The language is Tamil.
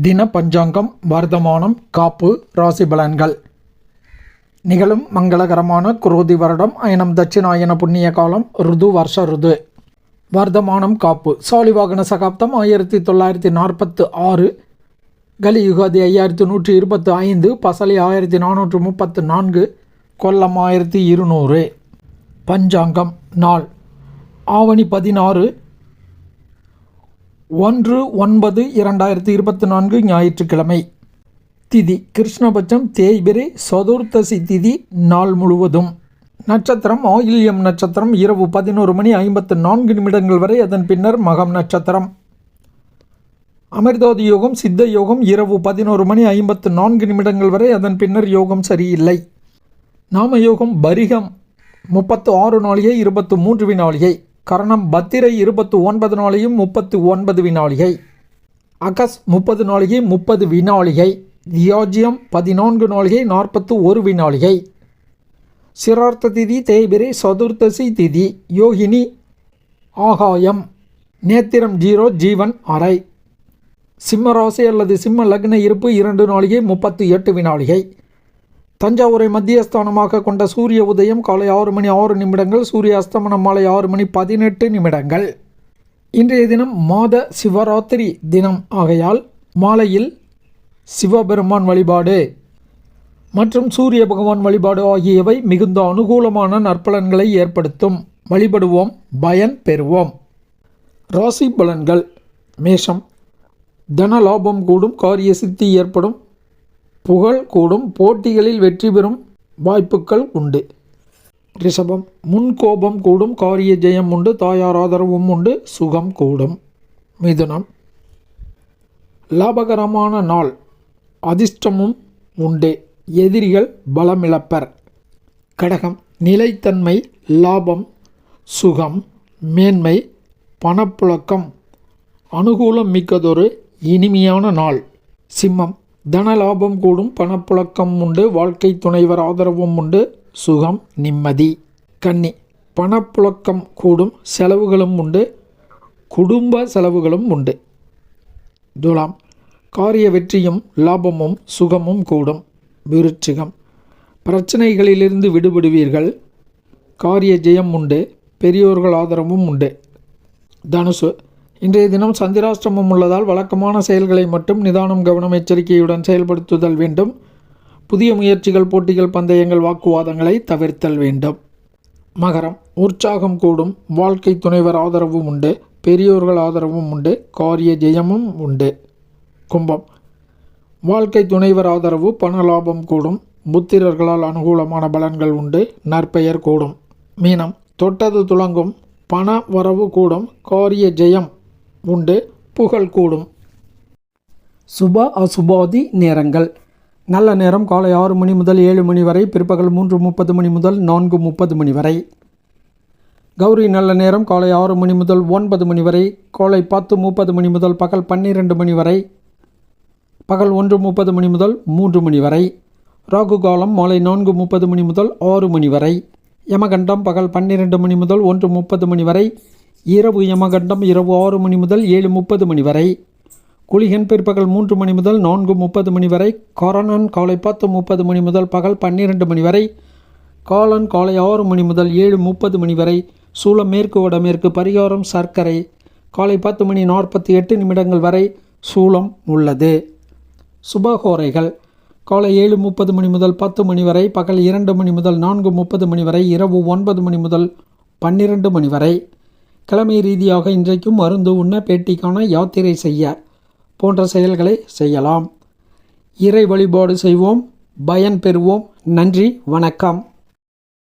தின பஞ்சாங்கம் வர்த்தமானம் காப்பு ராசி பலன்கள். நிகழும் மங்களகரமான குரோதி வருடம் அயனம் தட்சிணாயன புண்ணிய காலம் ருது வருஷ ருது. வர்த்தமானம் காப்பு. சாலிவாகன சகாப்தம் ஆயிரத்தி தொள்ளாயிரத்தி நாற்பத்து ஆறு. கலியுகாதி ஐயாயிரத்தி நூற்றி இருபத்து ஐந்து பசலி ஆயிரத்தி நானூற்று முப்பத்து நான்கு கொல்லம் ஆயிரத்தி இருநூறு. பஞ்சாங்கம் நாள். ஆவணி பதினாறு ஒன்று ஒன்பது இரண்டாயிரத்தி இருபத்தி நான்கு ஞாயிற்றுக்கிழமை. திதி கிருஷ்ணபட்சம் தேய்பிரை சதுர்த்தசி திதி நாள் முழுவதும். நட்சத்திரம் ஆயில்யம் நட்சத்திரம் இரவு பதினோரு மணி ஐம்பத்து நான்கு நிமிடங்கள் வரை அதன் பின்னர் மகம் நட்சத்திரம். அமிர்தோதி யோகம் சித்த யோகம் இரவு பதினோரு மணி ஐம்பத்து நான்கு நிமிடங்கள் வரை அதன் பின்னர் யோகம் சரியில்லை. நாம யோகம் பரிகம் முப்பத்து ஆறு நாளிகை இருபத்து மூன்று வினாளிகை. கரணம் பத்திரை இருபத்து ஒன்பது நாளையும் முப்பத்து ஒன்பது வினாளிகை. அகஸ் முப்பது நாளிகை முப்பது வினாளிகை. தியாஜியம் பதினான்கு நாளிகை நாற்பத்து ஒரு வினாளிகை. சிரார்த்த திதி தேய்பிரை சதுர்த்தசி திதி. யோகினி ஆகாயம். நேத்திரம் ஜீரோ ஜீவன் அறை. சிம்ம ராசி அல்லது சிம்ம லக்ன இருப்பு இரண்டு நாளிகை முப்பத்தி எட்டு வினாளிகை. தஞ்சாவூரை மத்தியஸ்தானமாக கொண்ட சூரிய உதயம் காலை ஆறு மணி ஆறு நிமிடங்கள் சூரிய அஸ்தமனம் மாலை ஆறு மணி பதினெட்டு நிமிடங்கள். இன்றைய தினம் மாத சிவராத்திரி தினம் ஆகையால் மாலையில் சிவபெருமான் வழிபாடு மற்றும் சூரிய பகவான் வழிபாடு ஆகியவை மிகுந்த அனுகூலமான நற்பலன்களை ஏற்படுத்தும். வழிபடுவோம் பயன் பெறுவோம். ராசி பலன்கள் மேஷம். தன லாபம் கூடும் காரிய சித்தி ஏற்படும். புகழ் கூடும் போட்டிகளில் வெற்றி பெறும் வாய்ப்புகள் உண்டு. ரிஷபம் முன்கோபம் கூடும் காரிய ஜெயம் உண்டு தாயார் ஆதரவும் உண்டு சுகம் கூடும். மிதுனம் லாபகரமான நாள் அதிர்ஷ்டமும் உண்டு எதிரிகள் பலமிழப்பர். கடகம் நிலைத்தன்மை லாபம் சுகம் மேன்மை பணப்புழக்கம் அனுகூலம் மிக்கதொரு இனிமையான நாள். சிம்மம் தன லாபம் கூடும் பணப்புழக்கம் உண்டு வாழ்க்கை துணைவர் ஆதரவும் உண்டு சுகம் நிம்மதி. கன்னி பணப்புழக்கம் கூடும் செலவுகளும் உண்டு குடும்ப செலவுகளும் உண்டு. துலாம் காரிய வெற்றியும் லாபமும் சுகமும் கூடும். விருச்சிகம் பிரச்சனைகளிலிருந்து விடுபடுவீர்கள் காரிய ஜெயம் உண்டு பெரியோர்கள் ஆதரவும் உண்டு. தனுசு இன்றைய தினம் சந்திராஷ்டிரமம் உள்ளதால் வழக்கமான செயல்களை மட்டும் நிதானம் கவனம் எச்சரிக்கையுடன் செயல்படுத்துதல் வேண்டும். புதிய முயற்சிகள் போட்டிகள் பந்தயங்கள் வாக்குவாதங்களை தவிர்த்தல் வேண்டும். மகரம் உற்சாகம் கூடும். வாழ்க்கை துணைவர் ஆதரவும் உண்டு. பெரியோர்கள் ஆதரவும் உண்டு. காரிய ஜெயமும் உண்டு. கும்பம் வாழ்க்கை துணைவர் ஆதரவு பண லாபம் கூடும். புத்திரர்களால் அனுகூலமான பலன்கள் உண்டு. நற்பெயர் கூடும். மீனம் தொட்டது துளங்கும். பண வரவு கூடும். காரிய ஜெயம் உண்டு. புகழ் கூடும். சுப அசுபாதி நேரங்கள். நல்ல நேரம் காலை ஆறு மணி முதல் ஏழு மணி வரை பிற்பகல் மூன்று முப்பது மணி முதல் நான்கு முப்பது மணி வரை. கௌரி நல்ல நேரம் காலை ஆறு மணி முதல் ஒன்பது மணி வரை காலை பத்து முப்பது மணி முதல் பகல் பன்னிரெண்டு மணி வரை பகல் ஒன்று முப்பது மணி முதல் மூன்று மணி வரை ராகு காலம் மாலை நான்கு முப்பது மணி முதல் ஆறு மணி வரை யமகண்டம் பகல் பன்னிரெண்டு மணி முதல் ஒன்று முப்பது மணி வரை இரவு யமகண்டம் இரவு ஆறு மணி முதல் ஏழு முப்பது மணி வரை. குளிகன் பிற்பகல் மூன்று மணி முதல் நான்கு முப்பது மணி வரை. கொரோனான் காலை பத்து முப்பது மணி முதல் பகல் பன்னிரெண்டு மணி வரை. காலன் காலை ஆறு மணி முதல் ஏழு முப்பது மணி வரை. சூளம் மேற்கு வடமேற்கு பரிகாரம் சர்க்கரை. காலை பத்து மணி நாற்பத்தி எட்டு நிமிடங்கள் வரை சூளம் உள்ளது. சுபகோரைகள். காலை ஏழு முப்பது மணி முதல் பத்து மணி வரை. பகல் இரண்டு மணி முதல் நான்கு முப்பது மணி வரை. இரவு ஒன்பது மணி முதல் பன்னிரண்டு மணி வரை. கிழமை ரீதியாக இன்றைக்கும் மருந்து உண்ண பேட்டிக்கான யாத்திரை செய்ய போன்ற செயல்களை செய்யலாம். இறை வழிபாடு செய்வோம். பயன் பெறுவோம். நன்றி. வணக்கம்.